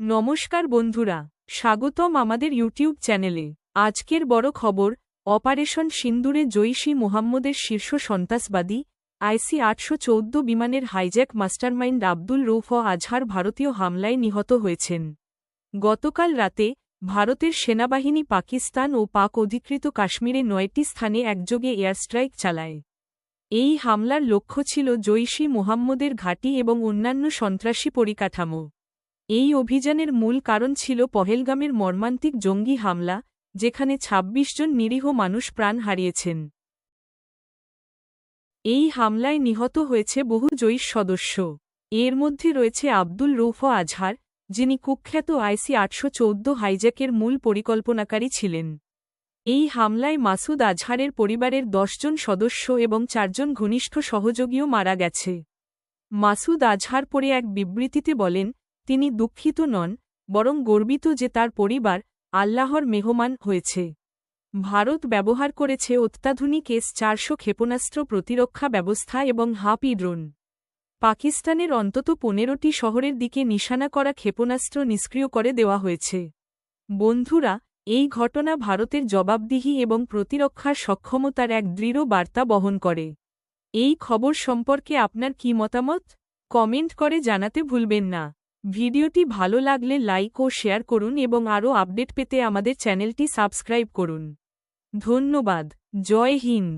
নমস্কার বন্ধুরা, স্বাগতম আমাদের ইউটিউব চ্যানেলে। আজকের বড় খবর, অপারেশন সিন্দুরে জৈশি মোহাম্মদের শীর্ষ সন্ত্রাসবাদী, আইসি আটশো চৌদ্দ বিমানের হাইজ্যাক মাস্টারমাইন্ড আব্দুল রৌফ আজহার ভারতীয় হামলায় নিহত হয়েছেন। গতকাল রাতে, ভারতের সেনাবাহিনী পাকিস্তান ও পাক অধিকৃত কাশ্মীরে নয়টি স্থানে একযোগে এয়ারস্ট্রাইক চালায়। এই হামলার লক্ষ্য ছিল জৈশি মোহাম্মদের ঘাঁটি এবং অন্যান্য সন্ত্রাসী পরিকাঠামো। এই অভিযানের মূল কারণ ছিল পহেলগামের মর্মান্তিক জঙ্গি হামলা, যেখানে ২৬ জন নিরীহ মানুষ প্রাণ হারিয়েছেন। এই হামলায় নিহত হয়েছে বহু জৈশ সদস্য। এর মধ্যে রয়েছে আব্দুল রৌফ আজহার, যিনি কুখ্যাত আইসি আটশো চৌদ্দ হাইজ্যাকের মূল পরিকল্পনাকারী ছিলেন। এই হামলায় মাসুদ আজহারের পরিবারের দশজন সদস্য এবং চারজন ঘনিষ্ঠ সহযোগীও মারা গেছে। মাসুদ আজহার পরে এক বিবৃতিতে বলেন তিনি দুঃখিত নন, বরং গর্বিত যে তার পরিবার আল্লাহর মেহমান হয়েছে। ভারত ব্যবহার করেছে অত্যাধুনিক এস চারশো ক্ষেপণাস্ত্র প্রতিরক্ষা ব্যবস্থা এবং হাপি ড্রোন। পাকিস্তানের অন্তত পনেরোটি শহরের দিকে নিশানা করা ক্ষেপণাস্ত্র নিষ্ক্রিয় করে দেওয়া হয়েছে। বন্ধুরা, এই ঘটনা ভারতের জবাবদিহি এবং প্রতিরক্ষার সক্ষমতার এক দৃঢ় বার্তা বহন করে। এই খবর সম্পর্কে আপনার কি মতামত? কমেন্ট করে জানাতে ভুলবেন না। ভিডিওটি ভালো লাগলে লাইক ও শেয়ার করুন এবং আরও আপডেট পেতে আমাদের চ্যানেলটি সাবস্ক্রাইব করুন। ধন্যবাদ। জয় হিন্দ।